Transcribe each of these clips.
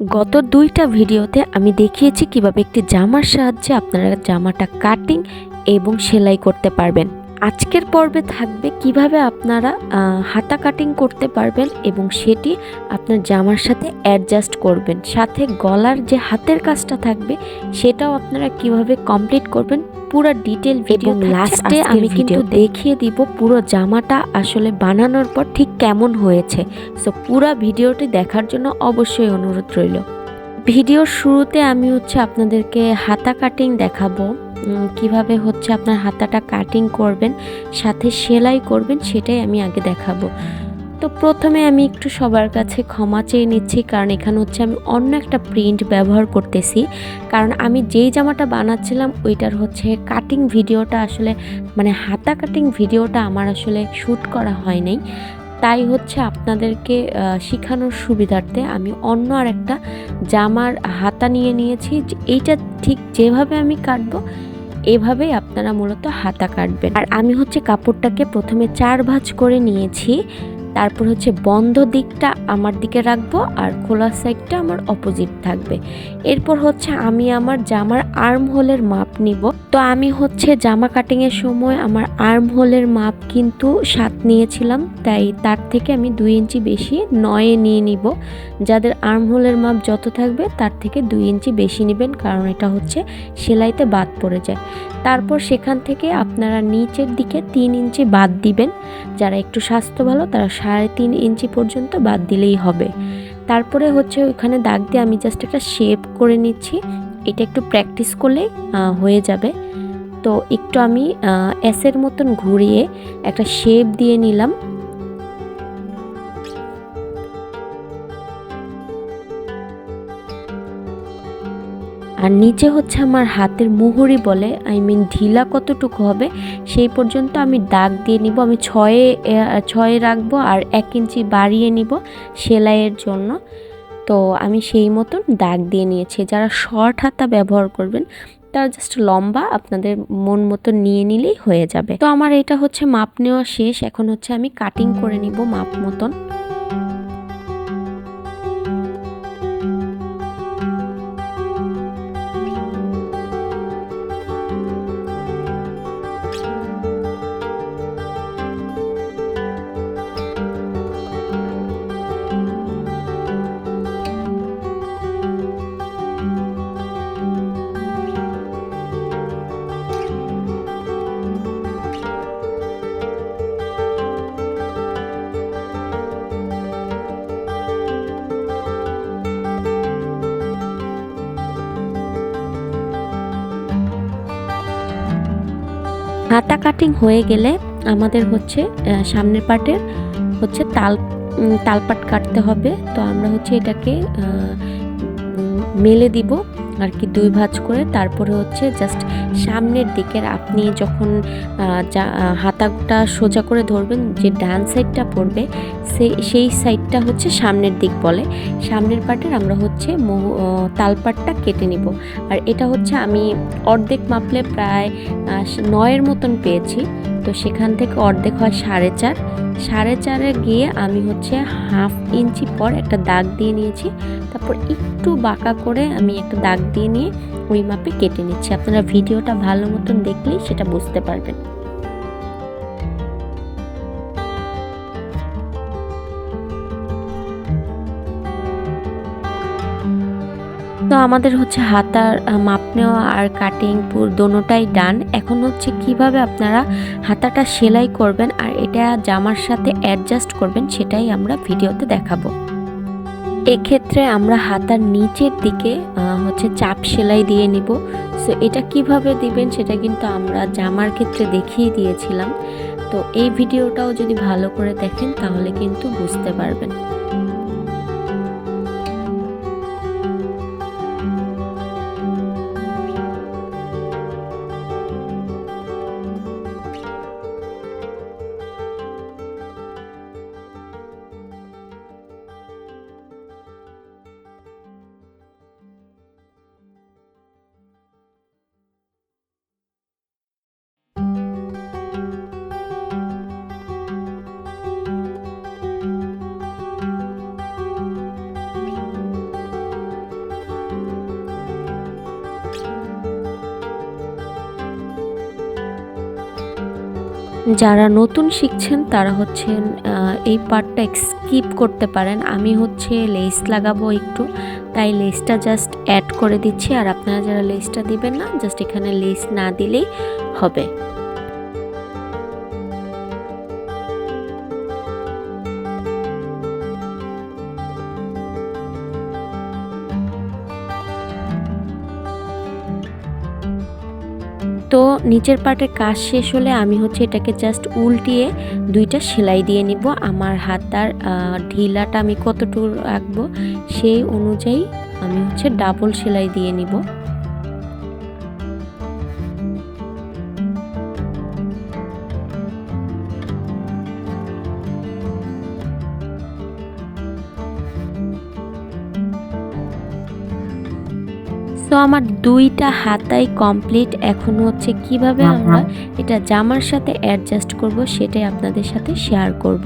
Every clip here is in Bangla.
গত দুইটা ভিডিওতে আমি দেখিয়েছি কীভাবে একটি জামার সাহায্যে আপনারা জামাটা কাটিং এবং সেলাই করতে পারবেন। আজকের পর্বে থাকবে কীভাবে আপনারা হাতা কাটিং করতে পারবেন এবং সেটি আপনার জামার সাথে অ্যাডজাস্ট করবেন। সাথে গলার যে হাতের কাজটা থাকবে সেটাও আপনারা কীভাবে কমপ্লিট করবেন পুরো ডিটেল ভিডিও লাস্টে আমি কিন্তু দেখিয়ে দিব পুরো জামাটা আসলে বানানোর পর ঠিক কেমন হয়েছে। সো পুরো ভিডিওটি দেখার জন্য অবশ্যই অনুরোধ রইল। ভিডিওর শুরুতে আমি হচ্ছে আপনাদেরকে হাতা কাটিং দেখাবো। কীভাবে হচ্ছে আপনার হাতাটা কাটিং করবেন সাথে সেলাই করবেন সেটাই আমি আগে দেখাবো। তো প্রথমে আমি একটু সবার কাছে ক্ষমা চেয়ে নিচ্ছি, কারণ এখানে হচ্ছে আমি অন্য একটা প্রিন্ট ব্যবহার করতেছি। কারণ আমি যেই জামাটা বানাচ্ছিলাম, ওইটার হচ্ছে কাটিং ভিডিওটা আসলে মানে হাতা কাটিং ভিডিওটা আমার আসলে শ্যুট করা হয় নাই। তাই হচ্ছে আপনাদেরকে শেখানোর সুবিধার্থে আমি অন্য আর একটা জামার হাতা নিয়ে নিয়েছি। এইটা ঠিক যেভাবে আমি কাটবো, এভাবেই আপনারা মূলত হাতা কাটবেন। আর আমি হচ্ছে কাপড়টাকে প্রথমে চার ভাঁজ করে নিয়েছি। তারপর হচ্ছে বন্ধ দিকটা আমার দিকে রাখব আর খোলা সাইডটা আমার অপোজিট থাকবে। এরপর হচ্ছে আমি আমার জামার আর্ম হোলের মাপ নিব। তো আমি হচ্ছে জামা কাটিংয়ের সময় আমার আর্ম হোলের মাপ কিন্তু সাত নিয়েছিলাম, তাই তার থেকে আমি দুই ইঞ্চি বেশি নয়ে নিয়ে নিব। যাদের আর্ম হোলের মাপ যত থাকবে, তার থেকে দুই ইঞ্চি বেশি নেবেন, কারণ এটা হচ্ছে সেলাইতে বাদ পড়ে যায়। তারপর সেখান থেকে আপনারা নিচের দিকে তিন ইঞ্চি বাদ দিবেন। যারা একটু স্বাস্থ্য ভালো, তারা সাড়ে তিন ইঞ্চি পর্যন্ত বাদ দিলেই হবে। তারপরে হচ্ছে ওখানে দাগ দিয়ে আমি জাস্ট একটা শেপ করে নিচ্ছি। এটা একটু প্র্যাকটিস করলে হয়ে যাবে। তো একটু আমি এসের মতন ঘুরিয়ে একটা শেপ দিয়ে নিলাম। আর নিচে হচ্ছে আমার হাতের মুহুরি বলে আই মিন ঢিলা কতটুকু হবে, সেই পর্যন্ত আমি দাগ দিয়ে নিব। আমি ছয়ে ছয়ে রাখব আর এক ইঞ্চি বাড়িয়ে নিব সেলাইয়ের জন্য। তো আমি সেই মতন দাগ দিয়ে নিয়েছি। যারা শর্ট হাতা ব্যবহার করবেন, তারা জাস্ট লম্বা আপনাদের মন মতো নিয়ে নিলেই হয়ে যাবে। তো আমার এটা হচ্ছে মাপ নেওয়া শেষ। এখন হচ্ছে আমি কাটিং করে নিব মাপ মতন। হাতা কাটিং হয়ে গেলে আমাদের হচ্ছে সামনের পাটের হচ্ছে তাল তালপাট কাটতে হবে। তো আমরা হচ্ছে এটাকে মেলে দিব। আর কি দুই ভাঁজ করে? তারপরে হচ্ছে জাস্ট সামনের দিকের আপনি যখন হাতাটা সোজা করে ধরবেন, যে ডান সাইডটা পড়বে সেই সেই সাইডটা হচ্ছে সামনের দিক বলে। সামনের পার্টের আমরা হচ্ছে তালপাটটা কেটে নিব। আর এটা হচ্ছে আমি অর্ধেক মাপলে প্রায় নয়ের মতন পেয়েছি। তো সেখান থেকে অর্ধেক হয় সাড়ে চার। সাড়ে চারে গিয়ে আমি হচ্ছে হাফ ইঞ্চি পর একটা দাগ দিয়ে নিয়েছি। তারপর একটু বাঁকা করে আমি একটা দাগ দিয়ে নিয়ে ওই মাপে কেটে নিচ্ছি। আপনারা ভিডিওটা ভালো মতন দেখলেই সেটা বুঝতে পারবেন। আমাদের হচ্ছে হাতার মাপ নেওয়া আর কাটিং পুর দোনোটাই ডান এখন হচ্ছে কীভাবে আপনারা হাতাটা সেলাই করবেন আর এটা জামার সাথে অ্যাডজাস্ট করবেন সেটাই আমরা ভিডিওতে দেখাবো। এক্ষেত্রে আমরা হাতার নিচের দিকে হচ্ছে চাপ সেলাই দিয়ে নিব। সো এটা কীভাবে দিবেন সেটা কিন্তু আমরা জামার ক্ষেত্রে দেখিয়ে দিয়েছিলাম। তো এই ভিডিওটাও যদি ভালো করে দেখেন তাহলে কিন্তু বুঝতে পারবেন। যারা নতুন শিখছেন, তারা হচ্ছেন এই পার্টটা স্কিপ করতে পারেন। আমি হচ্ছে লেস লাগাবো একটু। তাই লেসটা জাস্ট অ্যাড করে দিচ্ছি। আর আপনারা যারা লেসটা দিবেন না জাস্ট এখানে লেস না দিলেই হবে। তো নিচের পার্টের কাজ শেষ হলে আমি হচ্ছে এটাকে জাস্ট উল্টিয়ে দুইটা সেলাই দিয়ে নিব। আমার হাতার ঢিলাটা আমি কতটুকু রাখব সেই অনুযায়ী আমি হচ্ছে ডাবল সেলাই দিয়ে নিব। আমার দুইটা হাতাই কমপ্লিট এখন হচ্ছে কীভাবে আমরা এটা জামার সাথে অ্যাডজাস্ট করব সেটাই আপনাদের সাথে শেয়ার করব।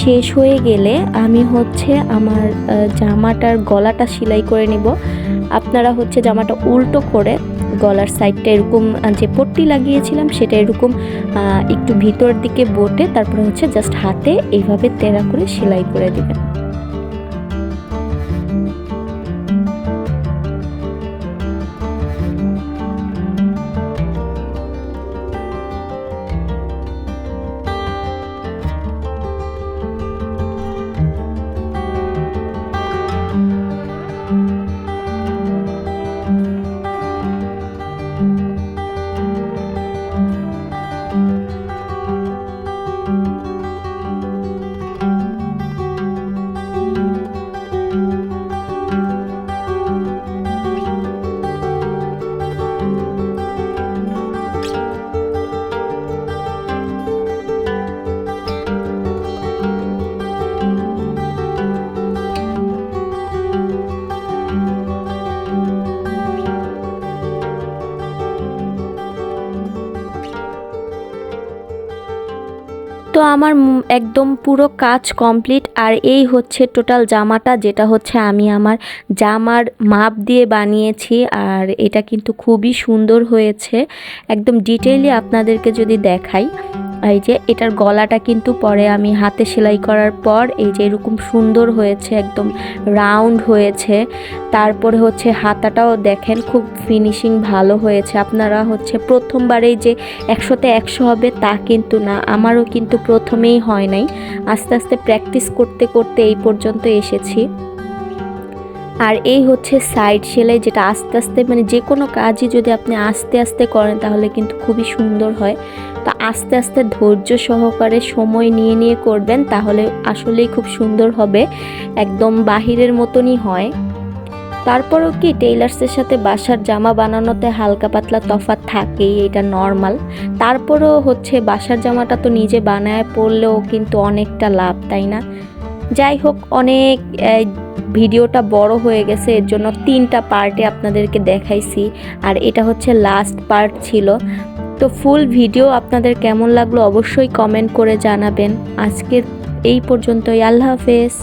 শেষ হয়ে গেলে আমি হচ্ছে আমার জামাটার গলাটা সেলাই করে নিব। আপনারা হচ্ছে জামাটা উল্টো করে গলার সাইডটা এরকম যে পট্টি লাগিয়েছিলাম সেটা এরকম একটু ভিতর দিকে বটে, তারপরে হচ্ছে জাস্ট হাতে এইভাবে তেরা করে সেলাই করে দিবেন। তো আমার একদম পুরো কাজ কমপ্লিট আর এই হচ্ছে টোটাল জামাটা, যেটা হচ্ছে আমি আমার জামার মাপ দিয়ে বানিয়েছি আর এটা কিন্তু খুবই সুন্দর হয়েছে। একদম ডিটেইলি আপনাদেরকে যদি দেখাই এই যে, এটার গলাটা কিন্তু পরে আমি হাতে সেলাই করার পর এই যে এরকম সুন্দর হয়েছে, একদম রাউন্ড হয়েছে। তারপরে হচ্ছে হাতাটাও দেখেন খুব ফিনিশিং ভালো হয়েছে। আপনারা হচ্ছে প্রথমবারেই যে একশোতে একশো হবে তা কিন্তু না, আমারও কিন্তু প্রথমেই হয় নাই। আস্তে আস্তে প্র্যাকটিস করতে করতে এই পর্যন্ত এসেছি। আর এই হচ্ছে সাইড সেলাই যেটা আস্তে আস্তে মানে যে কোনো কাজই যদি আপনি আস্তে আস্তে করেন তাহলে কিন্তু খুবই সুন্দর হয়। তো আস্তে আস্তে ধৈর্য সহকারে সময় নিয়ে নিয়ে করবেন তাহলে আসলেই খুব সুন্দর হবে। একদম বাহিরের মতনই হয়। তারপরেও কি টেইলার্সের সাথে বাসার জামা বানানোতে হালকা পাতলা তফাৎ থাকেই, এটা নর্মাল তারপরও হচ্ছে বাসার জামাটা তো নিজে বানায় পরলেও কিন্তু অনেকটা লাভ, তাই না? যাই হোক অনেক ভিডিওটা বড় হয়ে গেছে, এর জন্য তিনটা পার্টে আপনাদেরকে দেখাইছি, আর এটা হচ্ছে লাস্ট পার্ট ছিল। তো ফুল ভিডিও আপনাদের কেমন লাগল অবশ্যই কমেন্ট করে জানাবেন। আজকের এই পর্যন্তই, আল্লাহ হাফেজ।